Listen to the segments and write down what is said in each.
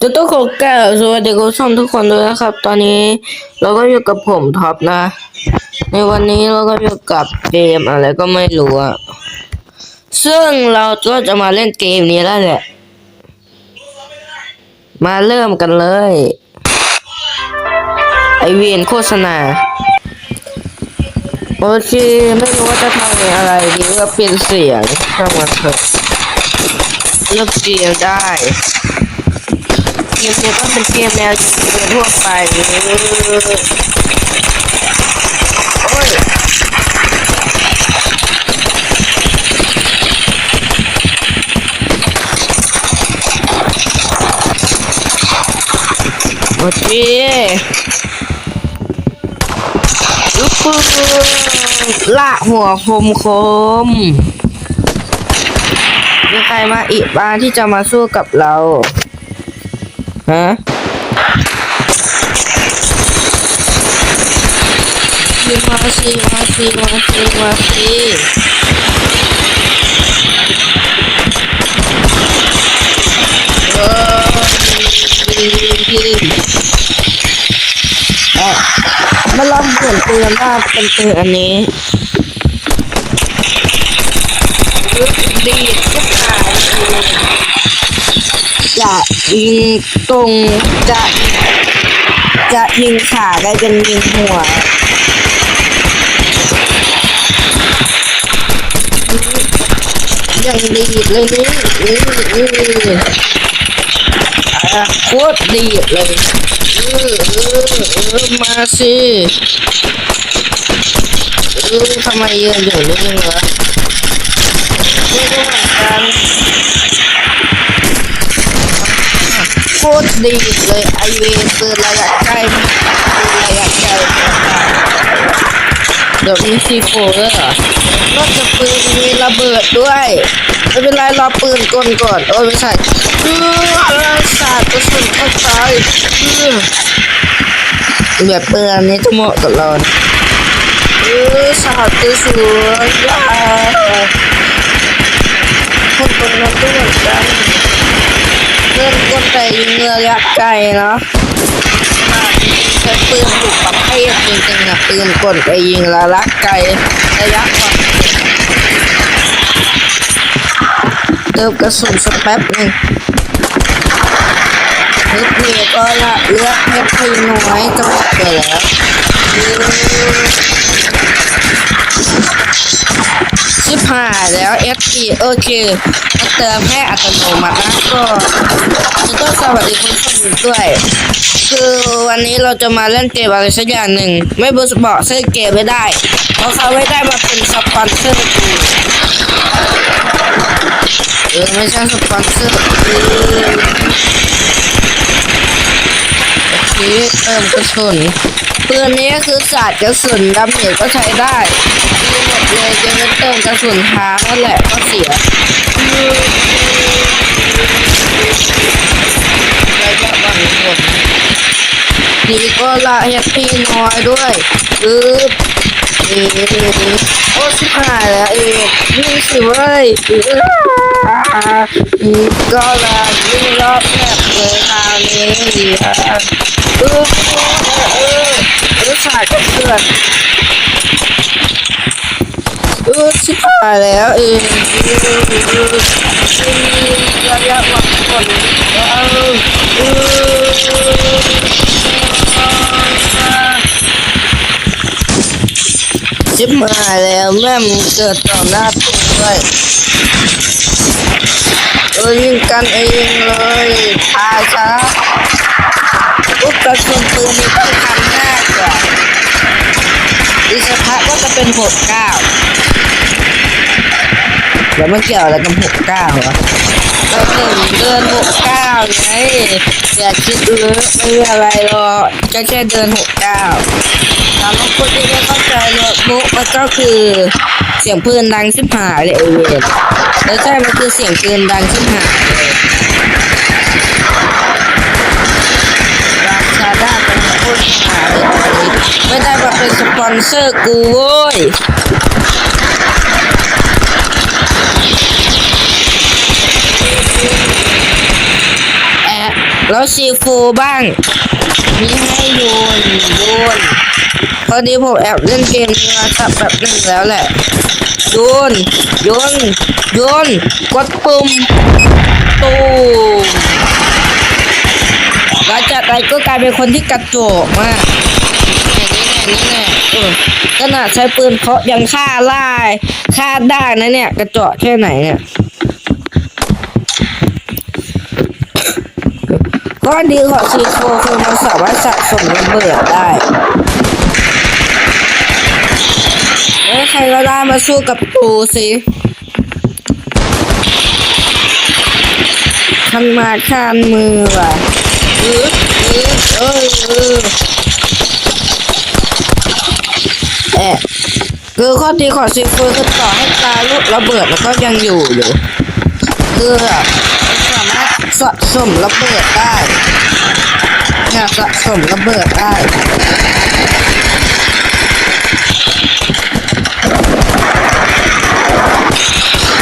จะต้องขอแก้สวัสดีคุณผู้ชมทุกคนด้วยนะครับ ตอนนี้เราก็อยู่กับผมท็อปนะ ในวันนี้เราก็อยู่กับเกมอะไรก็ไม่รู้อะซึ่งเราก็จะมาเล่นเกมนี้แล้วแหละ มาเริ่มกันเลย ไอเวียนโฆษณา โอเค ไม่รู้ว่าจะทำอะไรดีก็เปลี่ยนเสียงช่างมันเถอะ เลือกเกมได้เกมนี้ก็เป็นเกมแนวยิงปืนทั่วไปโอ้ยโอเคลูกปืนละหัวคมคม มีใครมาอีกบ้างที่จะมาสู้กับเราฮะมาสิมาสิมาสิมาสิเออเอ่อมาลองเปลี่ยนปืนว่าเป็นปืนอันนี้ ยิงตรงจะจะยิงขาได้เป็นยิงหัวยังดีดเลยนี่นี่นี่อะโคตรดีดเลยเออเออเออมาสิเออทำไมยืนอยู่นิ่งวะไม่รู้เหมือนกัน โคตรดีเลยไอเวนปืนระยะใกล้ปืนระยะไกลเดี๋ยวมีซีโฟด้วยเหรอนอกจากปืนมีระเบิดด้วยไม่เป็นไรรอปืนก่อนก่อนโอ้ยไม่ใช่เออสาดกระสุนเข้าไปเออแบบปืนอันนี้จะเหมาะกับเรานะเออสาดกระสุนยาคนคนนั้นก็เหมือนกัน เพื่อนก็แต่ยิงระยะไกลเนาะใช้ปืนถูกประเภทจริงๆนะปืนกลไปยิงระยะไกลระยะกว่าเติมกระสุนสักแป๊บหนึ่งนิดเดียก็ละเลือกเพชรทีน้อยจะหมดไปแล้ว ชิบหาแล้ว FP โอเคมันเติมให้อัตโนมัตินะก็แล้วก็สวัสดีคุณผู้ชมด้วย คือวันนี้เราจะมาเล่นเกมอะไรสักอย่างหนึ่ง ไม่บอกบอกชื่อเกมไม่ได้ เพราะเขาไม่ได้มาเป็นสปอนเซอร์กูเออไม่ใช่สปอนเซอร์คือโอเคเติมกระสุน ปืนนี้ก็คือศาสตร์กระสุนดำเหนียวก็ใช้ได้มีหมดเลยจะเป็นเติมกระสุนท้านั่นแหละก็เสียแล้วก็บางคนดีก็ละแฮปปี้น้อยด้วยอึ๊บเอ๊ะโอ้ชิบหายแล้วเอ๊ะนี่สิเว้ยอีกก็ละยิ่งรอบแรกเลยคราวนี้ดีอะ พื่อนเออชิบหายแล้วเองระยะหวังก่อนเออเออชิบหายแล้วแม่มึงเกิดต่อหน้าตัวด้วยเออยิงกันเองเลยพาช้าปุ๊บกระสุนปืนนี่ต้อง อีกสักพักก็จะเป็นหกเก้าแล้วมันเกี่ยวอะไรกับหกเก้าวะเราถึงเดินหกเก้าไงอย่าคิดเยอะไม่มีอะไรหรอกก็แค่เดินหกเก้าสำหรับคนที่ไม่เข้าใจโน้ตบุ๊กมันก็คือเสียงปืนดังชิบหายเลยเอเวนแล้วใช่มันคือเสียงปืนดังชิบหายเลยราชาด้าเป็นคตรหายเลยไม่ได้มา เป็นสปอนเซอร์กูโว้ยแล้วซีโฟบ้าง มีให้โยนโยนพอดีผมแอบเล่นเกมนี้มาสักแบบหนึ่งแล้วแหละโยนโยนโยนกดปุ่มตูมหลังจากนั้นก็กลายเป็นคนที่กระโจกมาก นี่แน่นี่แน่เออขนาดใช้ปืนเพาะยังฆ่าไล่ฆ่าได้นะเนี่ย กระโจกแค่ไหนเนี่ยก็ดีของซีโฟคือมันสามารถสะสมระเบิดได้แล้วใครก็ได้มาสู้กับปูสิขันมาขันมือว่ะเออเออเออเออแอะ คือข้อดีของซีโฟคือต่อให้ตาลูกระเบิดแล้วก็ยังอยู่อยู่ คือสามารถสะสมระเบิดได้เนี่ยสะสมระเบิดได้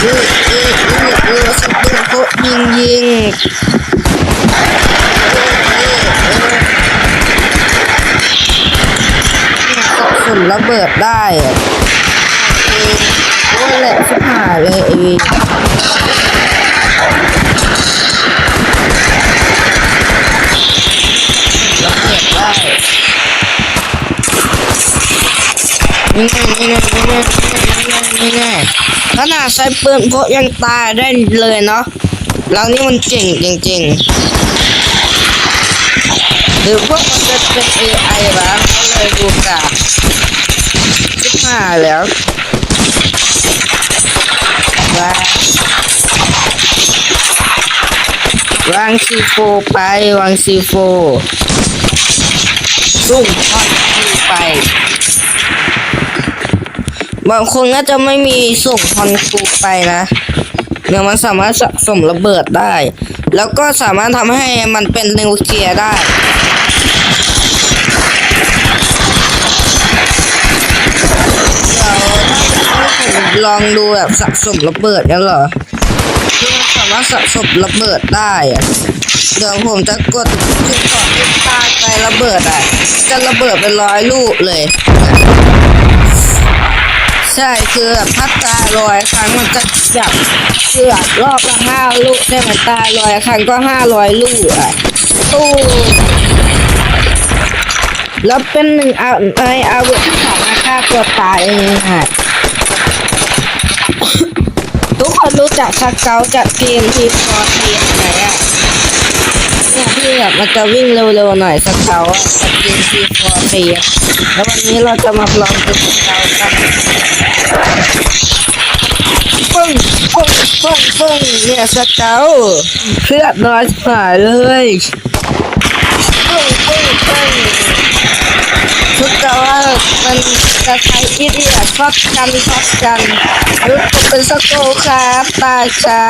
เออเออเออเออสปืนโคยิงยิง ระเบิดได้อะโอ้ยแหละชิบหายเลยไอวีระเบิดได้นี่ไงนี่ไงนี่ไงนี่ไงนี่ไงขนาดใช้ปืนพกยังตายได้เลยเนาะเรานี่มันเก่งจริงๆหรือพวกมันจะเป็น AI วะก็เลยดูกา ชิบหาแล้ววางวางซีโฟไปวางซีโฟสุ่มทอดคูไป บางคนก็จะไม่มีส่งทอนคูไปนะเดี๋ยมันสามารถสะสมระเบิดได้ แล้วก็สามารถทำให้มันเป็นนิวเคลียร์ได้ ลองดูแบบสะสมระเบิดกันเหรอที่มันสามารถสะสมระเบิดได้อะเดี๋ยวผมจะกดคือก่อนที่ตายไประเบิดอะ จะระเบิดเป็นร้อยลูกเลย ใช่คือแบบถ้าตายร้อยครั้งมันจะจับคือบรอบละห้าลูกได้มันตายร้อยครั้งก็ห้าร้อยลูกอะตู้แล้วเป็นหนึ่งเอาในอาวุธที่สามารถฆ่าตัวตายเองค่ะ ทุกคนรู้จักสเกลจากเกมทีฟอร์ทีไหมอะเนี่ยที่แบบมันจะวิ่งเร็วๆหน่อยสเกลอะจากเกมทีฟอร์ทีแล้ววันนี้เราจะมาลองดูสเกลกันปึ้งปึ้งปึ้งปึ้งเนี่ยสเกลเลือดน้อยหายเลยปึ้งปึ้งปึ้ง ชุดแต่ว่ามันจะใช้ที่เดียชอบกันชอบกันรุดเป็นสกโกครับตาจ้า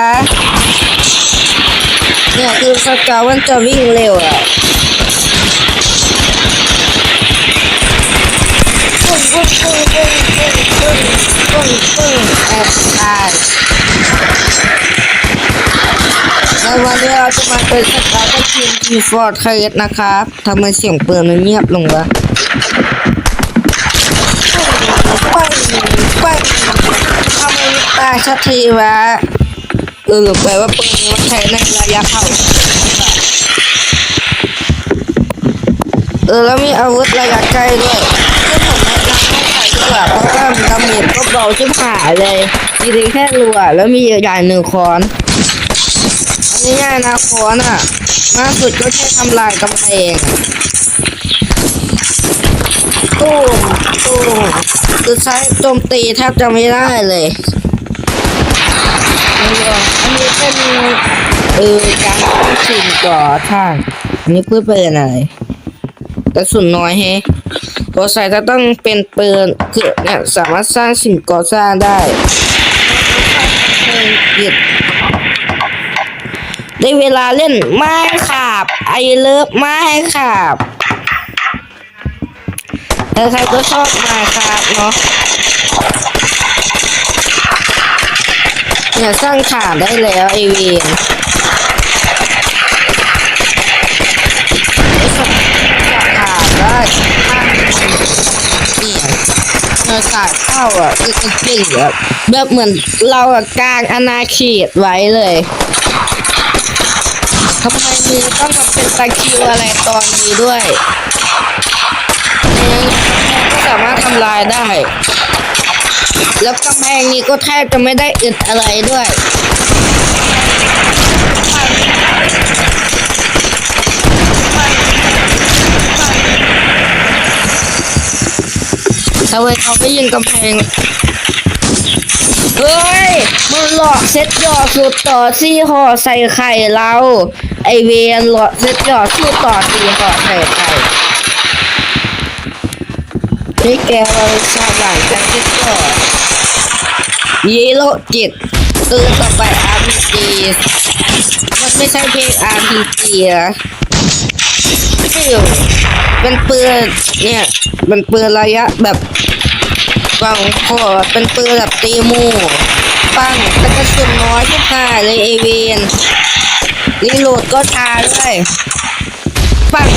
เนี่ยคือสกาวมันจะวิ่งเร็วอะปุ้งปุ้งปุ้งปุ้งปุ้งปุ้งปุ้งแอบตายแล้ววันนี้เราจะมาเป็นสกาวทีมทีฟอร์ดเคสนะครับทำไมเสียงปืนมันเงียบลงวะ สักทีวะเออหรือไปว่าปืนมันใช้ในระยะเข้า เออแล้วมีอาวุธระยะไกลด้วยซึ่งผมแนะนำให้ใส่ดีกว่าเพราะว่าดาเมจก็เบาชิบหายเลยมีดีแค่รัวแล้วมีใหญ่หนึ่งคอนอันนี้ง่ายนะคอนอะมากสุดก็แค่ทำลายกำแพงอะตู้มตู้มคือใช้โจมตีแทบจะไม่ได้เลย อันนี้อันนี้เป็นเออการป้องสิ่งก่อท่างอันนี้เพื่อเป็นอะไรกระสุนน้อยแฮะตัวใส่จะต้องเป็นปืนคือเนี่ยสามารถสร้างสิ่งก่อสร้างได้ได้เวลาเล่นไม้ขาบไอเลิฟไม้ขาบใครก็ชอบไมาครับเนาะ เนี่ยสร้างขาได้แล้วไอเวนสร้าได้เนี่ยเราสายเข้าอะคือจริงแบบแบบเหมือนเราอะกลางอนาเขตไว้เลยทำไมมือต้องมาเป็นตะคิวอะไรตอนนี้ด้วยก็สามารถทำลายได้ แล้วกำแพงนี้ก็แทบจะไม่ได้อึดอะไรด้วยทำไมเขาไม่ยิงกำแพง เฮ้ย มันหลอกเซ็ตหยอดสุดต่อซี่ห่อใส่ไข่เรา ไอเวียนหลอกเซ็ตหยอดสู้ต่อซี่ห่อใส่ไข่ นี่แกเราชาหลังจากเซ็ตหยอดยีโรจิตตื่นต่อไป RPG มันไม่ใช่เพลง RPG อะไม่อยู่เป็นปืนเนี่ยเป็นปืนระยะแบบฟังคอเป็นปืนแบบตีหมูปังแต่กระสุนน้อยที่ผ่าเลยเอเวนรีโหลดก็ช้าด้วยปัง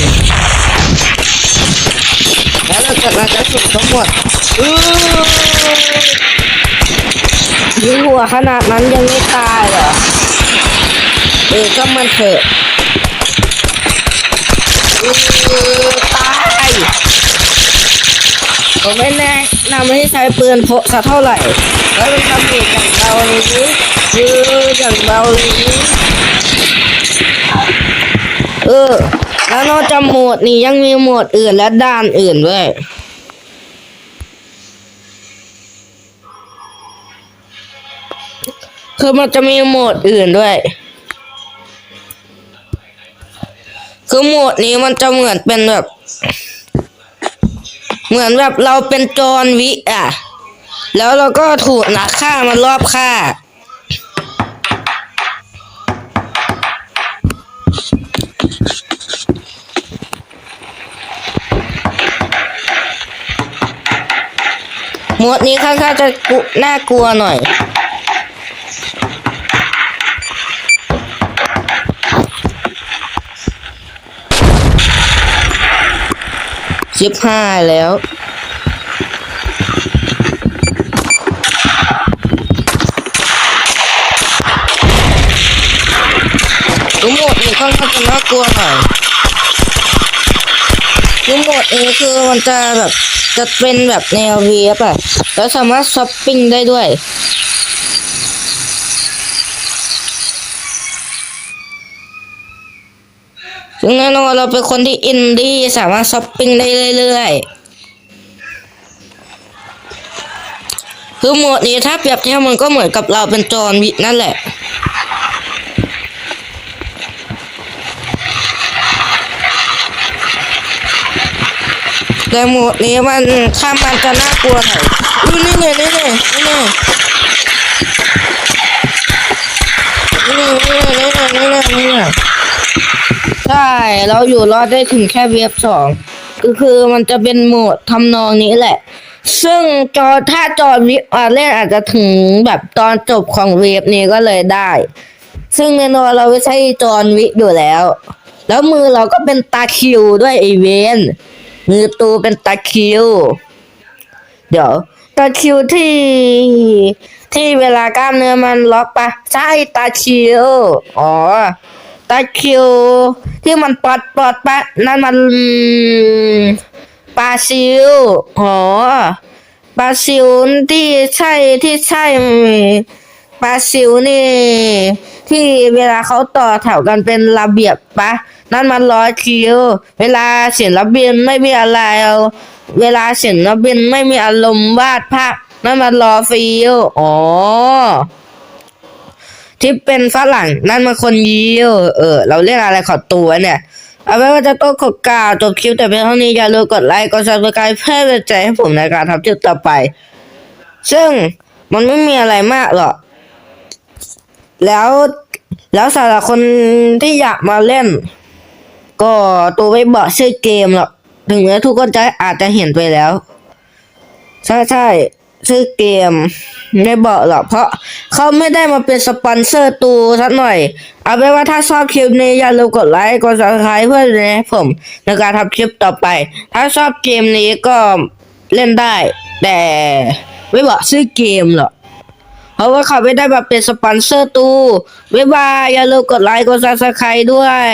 แล้วเราจะมากระสุนทั้งหมดอื้อยิงหัวขนาดนั้นยังไม่ตายเหรอ เออก็มันเถอะอือตายผมไม่แนะนำให้ใช้ปืนพกสักเท่าไหร่ แล้วเป็นทำเหตุอย่างเบานี้คืออย่างเบานี้เออ แล้วนอกจากโหมดนี้ยังมีโหมดอื่นและด้านอื่นด้วยคือมันจะมีโหมดอื่นด้วย คือโหมดนี้มันจะเหมือนเป็นแบบ เหมือนแบบเราเป็นจอวิอะ แล้วเราก็ถูกนักฆ่ามันรอบฆ่า ดนี้ค่อนข้างจะกุน่ากลัวหน่อยสิบห้าแล้วทั้งหมดนี้ค่อนข้างจะน่ากลัวหน่อย ทั้งหมดนี้คือมันจะแบบจะเป็นแบบแนวเวียบอะแล้วสามารถช้อปปิ้งได้ด้วยซึ่งแน่นอนเราเป็นคนที่อินดี้สามารถช้อปปิ้งได้เรื่อยๆ คือโหมดนี้ถ้าเปรียบเทียบมันก็เหมือนกับเราเป็นจอห์นวินั่นแหละ แต่หมดนี้มันข้ามมันจะน่ากลัวหน่อยนี่เนี่นี่เนี่นี่เนี่นี่เนี่นี่เนี่นี่เนี่เใช่เราอยู่รอดได้ถึงแค่เวฟสองก็คือมันจะเป็นโหมดทำนองนี้แหละ ซึ่งจอถ้าจอวิอาเล่นอาจจะถึงแบบตอนจบของเวฟนี้ก็เลยได้ ซึ่งแน่นอนเราไม่ใช่จอวิอยู่แล้ว แล้วมือเราก็เป็นตาคิวด้วยอีเวน มือตูเป็นตาคิว เดี๋ยวตาคิวที่ที่เวลากล้ามเนื้อมันล็อกปะใช่ตาคิว อ๋อตาคิว ที่มันปอดปอดปะนั่นมันปลาซิวอ๋อปลาซิวที่ใช่ที่ใช่ปลาซิวนี่ ที่เวลาเขาต่อแถวกันเป็นระเบียบปะ นั่นมันร้อยคิว เวลาเสียงระเบียนไม่มีอะไรเอาเวลาเสียงระเบียนไม่มีอารมณ์วาดภาพนั่นมันรอฟิลอ๋อที่เป็นฝรั่งนั่นมันคนยิวเออ เราเรียกอะไรขอตัวเนี่ยเอาไว้ว่าจะต้องขอกล่าวจบคลิปแต่เพียงเท่านี้อย่าลืมกดไลค์กดซับสไครป์เพื่อเป็นใจให้ผมในการทำคลิปต่อไป ซึ่งมันไม่มีอะไรมากหรอก แล้วแล้วสำหรับคนที่อยากมาเล่น ก็ตัวไม่บอกชื่อเกมหรอกถึงแม้ทุกคนจะอาจจะเห็นไปแล้ว ใช่ใช่ชื่อเกมไม่บอกหรอกเพราะเขาไม่ได้มาเป็นสปอนเซอร์ตูสักหน่อย เอาเป็นว่าถ้าชอบคลิปนี้อย่าลืมกดไลค์กด subscribe เพื่อจะผมในการทำคลิปต่อไป ถ้าชอบเกมนี้ก็เล่นได้ แต่ไม่บอกชื่อเกมหรอกเพราะว่าเขาไม่ได้มาเป็นสปอนเซอร์ตูบ๊ายบายอย่าลืมกดไลค์กดซับสไครต์ด้วย